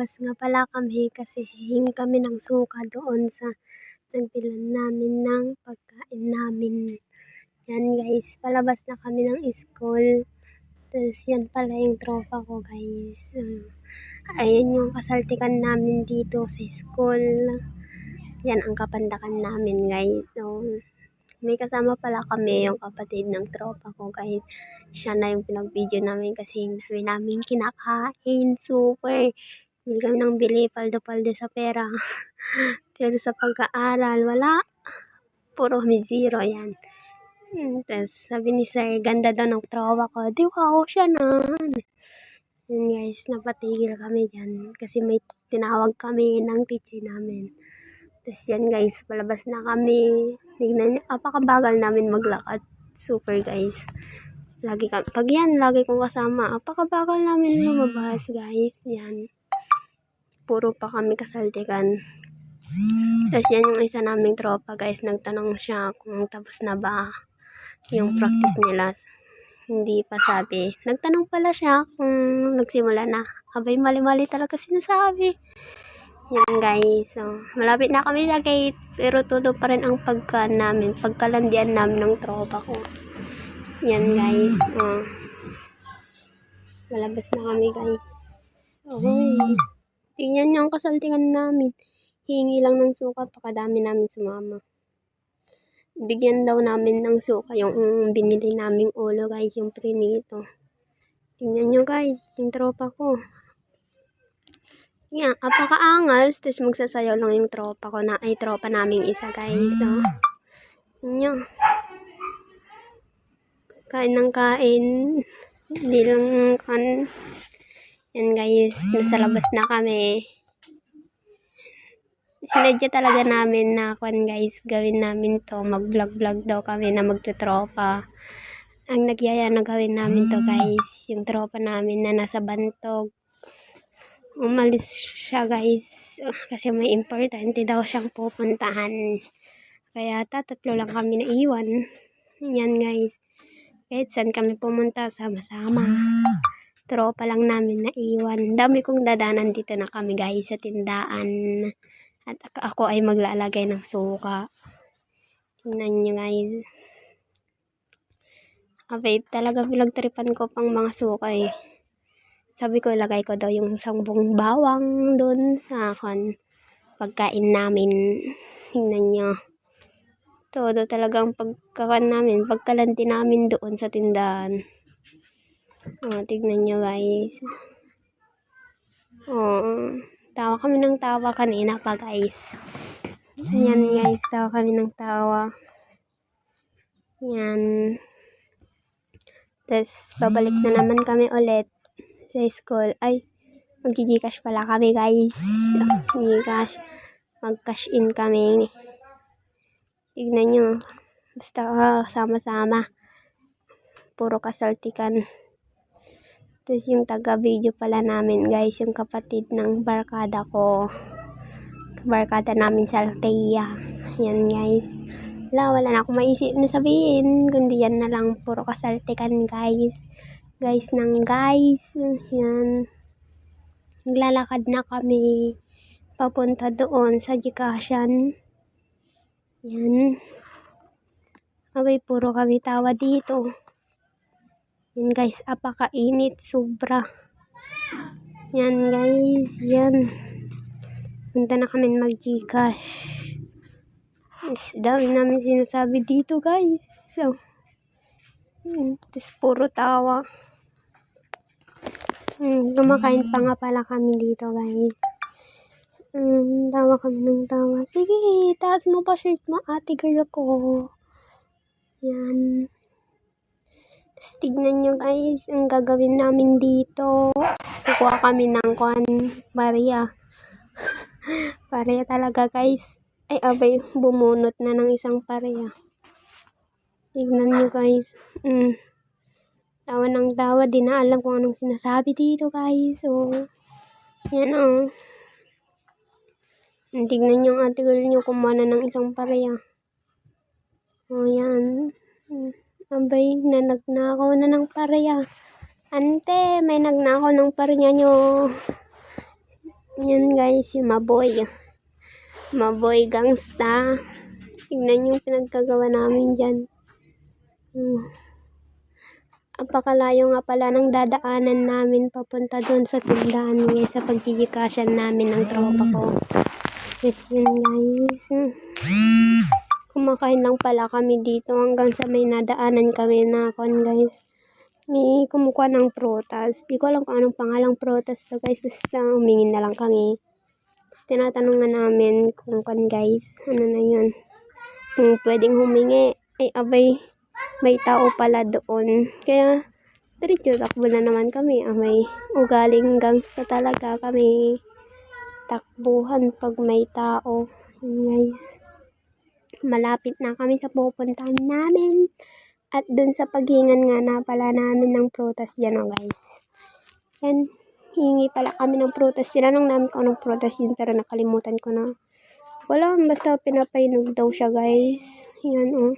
Palabas nga pala kami kasi hingi kami ng suka doon sa nagbilan namin ng pagkain namin. Yan guys, palabas na kami ng school. Tapos yan pala yung tropa ko guys. Uh, ayun yung kasaltikan namin dito sa school. Yan ang kapandakan namin guys. So, may kasama pala kami yung kapatid ng tropa ko kahit siya na yung pinag-video namin kasi ang dami namin kinakain. Super. Bili kami ng bili, paldo-paldo sa pera. Pero sa pag-aaral, wala. Puro kami zero yan. Hmm, Tapos sabi ni sir, ganda daw ng tropa ko. Di wow, siya na. Yun guys, napatigil kami dyan. Kasi may tinawag kami ng teacher namin. Tapos yan guys, palabas na kami. Tignan niyo, apakabagal namin maglakad. Super guys. Lagi ka, pag yan, lagi kong kasama. Apakabagal namin lumabas guys. Yan. Puro pa kami kasaltikan. Tapos yan yung isa naming tropa guys. Nagtanong siya kung tapos na ba yung practice nila. Hindi pa sabi. Nagtanong pala siya kung nagsimula na. Abay, mali-mali talaga sinasabi. Yan guys. So, malapit na kami sa gate. Pero todo pa rin ang pagka namin. Pagkalandian namin ng tropa ko. Yan guys. Oh. Malabas na kami guys. Okay. Tingnan niyo ang kasaltingan namin. Hingi lang ng suka. Pakadami namin sumama. Bigyan daw namin ng suka yung binili naming ulo guys. Yung prinito. Tingnan niyo guys. Yung tropa ko. Yan, apakaangas. Tapos magsasayaw lang yung tropa ko na, ay tropa naming isa guys. So, yun Kain ng kain. Hindi lang kan. Yan guys, nasa labas na kami. Sinadya talaga namin na kan guys, gawin namin to. Mag-vlog-vlog daw kami na magtutropa. Ang nagyaya na gawin namin to guys, yung tropa namin na nasa bantog. Umalis siya guys. Kasi may importante daw siyang pupuntahan. Kaya tatlo lang kami na iwan yan guys. Kahit saan kami pumunta sama-sama tropa lang namin na iwan dami kong dadanan dito na kami guys sa tindaan at ako ay maglalagay ng suka tingnan nyo guys ah babe talaga pinagtripan ko pang mga suka eh sabi ko, ilagay ko daw yung sangbong bawang doon sa kan pagkain namin. Tingnan nyo. Todo talagang pagkakan namin, pagkalanti namin doon sa tindahan. Oh, tignan nyo guys. Oh, tawa kami ng tawa kanina pa guys. Yan guys, tawa kami ng tawa. Yan. Tapos, babalik na naman kami ulit sa school. Ay, mag-gcash pala kami guys. Gcash. Mag-cash in kami. Tignan nyo. Basta uh, sama-sama. Puro kasaltikan. Tapos yung taga-video pala namin guys. Yung kapatid ng barkada ko. Barkada namin sa Altea. Yan guys. Wala, wala na akong maisip na sabihin. Kundi yan na lang. Puro kasaltikan guys guys ng guys. Yan. Naglalakad na kami papunta doon sa Gcashan. Yan. Abay, puro kami tawa dito. Yan guys, apakainit, sobra. Yan guys, yan. Punta na kami mag-Gcash. Dami namin sinasabi dito guys. So, hmm, tapos puro tawa. Hmm, kumakain pa nga pala kami dito, guys. Hmm, tawa kami ng tawa. Sige, taas mo pa shirt mo, ate girl ko. Yan. Tapos tignan nyo guys, ang gagawin namin dito. Kukuha kami ng kwan, Maria. Maria talaga guys. Ay, abay, bumunot na ng isang pareha. Tignan nyo guys. Mm. Tawa ng tawa, di na alam kung anong sinasabi dito guys. So, yan o. Oh. Tignan yung article nyo kumana ng isang pareha. O, oh, yan. Abay, na nagnakaw na ng pareha. Ante, may nagnakaw ng pareha nyo. Yan guys, yung maboy. Maboy gangsta. Tignan yung pinagkagawa namin dyan. Hmm. Apakalayo nga pala ng dadaanan namin papunta doon sa tindahan guys sa pagjijikasyan namin ng tropa ko. Yes yun guys. Kumakain lang pala kami dito hanggang sa may nadaanan kami na kon guys. Ni kumukuha ng prutas. Di ko alam kung anong pangalang prutas to guys. Basta humingin na lang kami. Tapos tinatanong nga namin kung kon guys. Ano na yun. Kung pwedeng humingi. Ay abay may tao pala doon. Kaya, diretso takbo na naman kami. Ah, may ugaling gangsta talaga kami. Takbuhan pag may tao. Guys. Malapit na kami sa pupuntahan namin. At dun sa paghingan nga na pala namin ng prutas dyan, oh, guys. Yan. Hingi pala kami ng prutas. Tinanong namin kung anong prutas yun, pero nakalimutan ko na. Wala, basta pinapainog daw siya, guys. Yan, oh.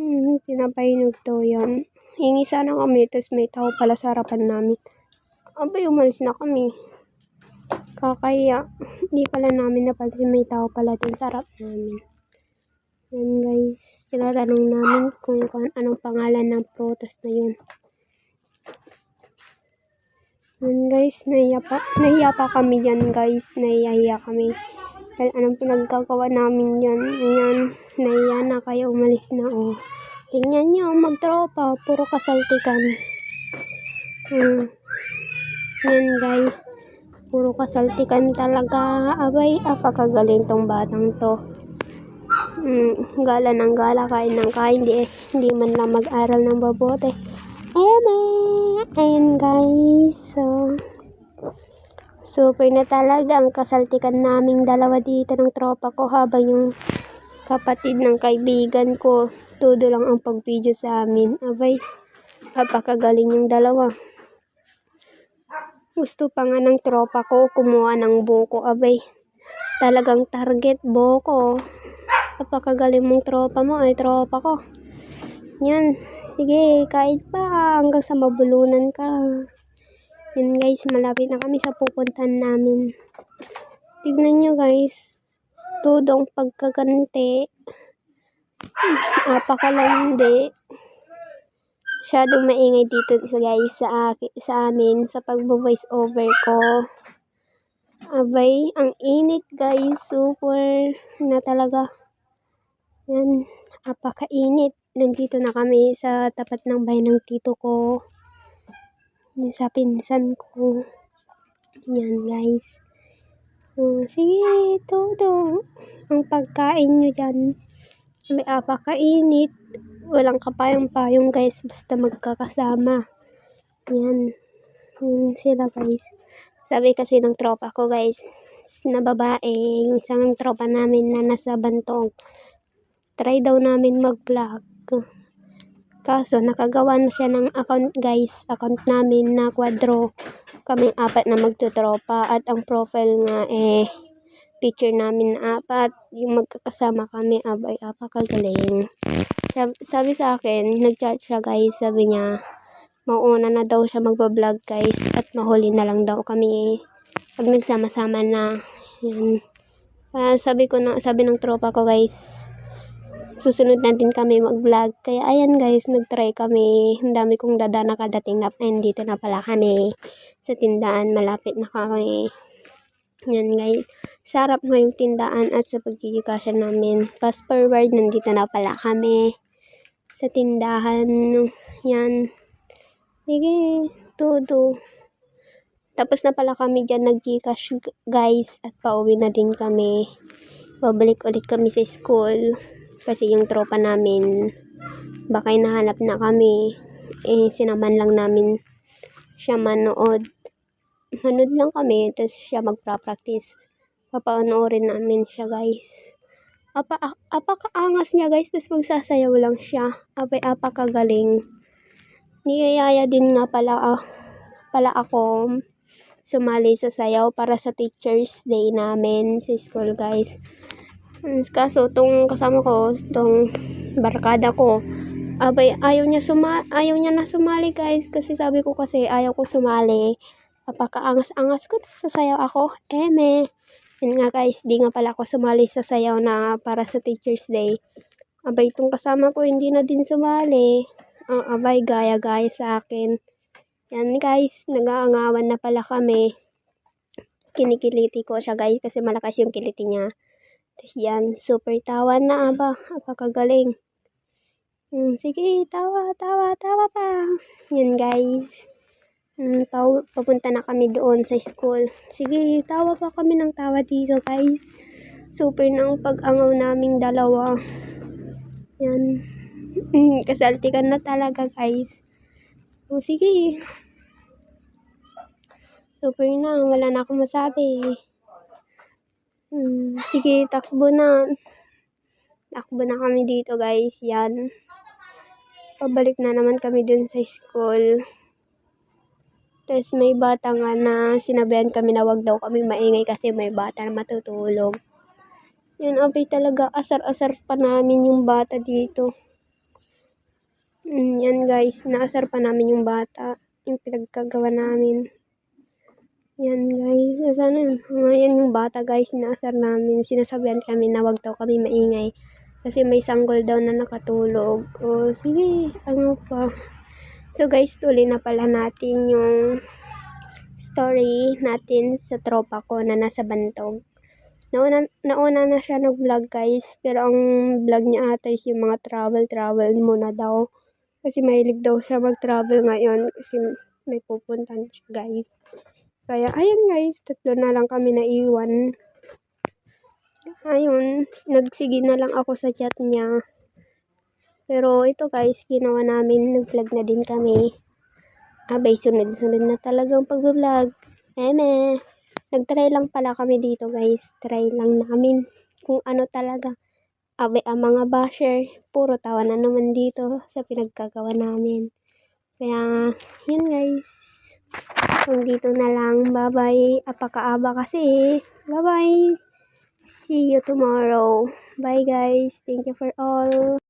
Hmm, pinapainog daw yan. Hingi sana kami, tapos may tao pala sa harapan namin. Abay, umalis na kami. Kakaya, hindi pala namin napansin may tao pala din sa harap namin. Yan guys, tinatanong namin kung, anong pangalan ng prutas na yun. Yan guys, nahiya pa, pa kami yan guys, nahiya kami. Dahil anong pinagkagawa namin yan, ayan, nahiya na kaya umalis na oh. Tingnan nyo, magtropa, puro kasaltikan. Hmm. Yan guys, puro kasaltikan talaga. Abay, apakagaling tong batang to. Hmm, gala ng gala, kain ng kain, di, hindi man lang mag-aral ng babote. Ayan eh, ayan guys, so, super na talaga ang kasaltikan naming dalawa dito ng tropa ko habang yung kapatid ng kaibigan ko, todo lang ang pag-video sa amin. Abay, napakagaling yung dalawa. Gusto pa nga ng tropa ko kumuha ng buko. Abay, talagang target buko. Napakagaling mong tropa mo ay tropa ko. Yan. Sige, kain pa hanggang sa mabulunan ka. Yan guys, malapit na kami sa pupuntahan namin. Tignan nyo guys. Tudong pagkaganti. Hmm, apakalandi. Masyadong maingay dito guys sa, aki, sa amin sa pagbo-voice over ko. Abay, ang init guys. Super na talaga. Yan, apakainit. Nandito na kami sa tapat ng bahay ng tito ko. Yan, sa pinsan ko. Yan guys. Uh, sige, todo. Ang pagkain nyo dyan. May apakainit. Walang kapayong-payong guys. Basta magkakasama. Yan. Yan sila guys. Sabi kasi ng tropa ko guys. Na babae. Yung isang tropa namin na nasa bantog. Try daw namin mag-vlog. Kaso, nakagawa na siya ng account guys. Account namin na kwadro. Kaming apat na magtutropa. At ang profile nga eh, picture namin na apat. Yung magkakasama kami, abay, apakagaling. Sabi, sabi sa akin, nag-chat siya guys. Sabi niya, mauna na daw siya magbablog guys. At mahuli na lang daw kami pag nagsama-sama na. Yan. Kaya sabi ko na, sabi ng tropa ko guys, susunod natin kami mag-vlog. Kaya ayan guys, nag-try kami. Ang dami kong dada nakadating na. And dito na pala kami sa tindahan. Malapit na kami. Yan guys. Sarap mo yung tindahan at sa pagkikasya namin. Fast forward, nandito na pala kami sa tindahan. Yan. Sige, todo. Tapos na pala kami dyan nag-gcash guys at pauwi na din kami. Babalik ulit kami sa school kasi yung tropa namin baka hinahanap na kami. Eh sinaman lang namin siya manood. Manood lang kami tapos siya magpa-practice papanoorin namin siya guys. Apa apakaangas niya guys tapos magsasayaw lang siya. Apay apakagaling. Niyayaya din nga pala ah, pala ako sumali sa sayaw para sa teachers day namin sa school guys Kaso, tong kasama ko, tong barkada ko, abay, ayaw niya, suma ayaw niya na sumali guys. Kasi sabi ko kasi, ayaw ko sumali. Apakaangas-angas ko, sasayaw ako. Eme. Yun nga guys, di nga pala ako sumali sa sayaw na para sa Teacher's Day. Abay, itong kasama ko hindi na din sumali. Ang abay, gaya-gaya sa akin. Yan guys, nag-aangawan na pala kami. Kinikiliti ko siya guys kasi malakas yung kiliti niya. Tapos yan, super tawa na aba. Apakagaling. Hmm, sige, tawa, tawa, tawa pa. Yan guys. Hmm, taw papunta na kami doon sa school. Sige, tawa pa kami ng tawa dito guys. Super ng pag-angaw naming dalawa. Yan. Kasaltikan na talaga guys. O sige. Super na, wala na akong masabi. Hmm, sige, takbo na. Takbo na kami dito guys, yan. Pabalik na naman kami dun sa school. Tapos may bata nga na sinabihan kami na wag daw kami maingay kasi may bata na matutulog. Yan, abay talaga, asar-asar pa namin yung bata dito. Mm, yan guys, naasar pa namin yung bata. Yung pinagkagawa namin. Yan guys, sana yun. Yan yung bata guys, naasar namin. Sinasabihan kami na wag daw kami maingay. Kasi may sanggol daw na nakatulog. O sige, ano pa. So guys, tuloy na pala natin yung story natin sa tropa ko na nasa Bantog. Nauna, nauna na siya nag-vlog guys, pero ang vlog niya ata is yung mga travel-travel muna daw. Kasi mahilig daw siya mag-travel ngayon kasi may pupuntan siya guys. Kaya ayun guys, tatlo na lang kami naiwan. Ayun, nagsige na lang ako sa chat niya. Pero ito guys, ginawa namin, nag-vlog na din kami. Abay, sunod-sunod na talagang pag-vlog. Eme, nag-try lang pala kami dito guys. Try lang namin kung ano talaga. Abay, ang mga basher, puro tawa na naman dito sa pinagkagawa namin. Kaya, yun guys. Kung dito na lang, bye-bye. Apakaaba kasi. Bye-bye. See you tomorrow. Bye guys. Thank you for all.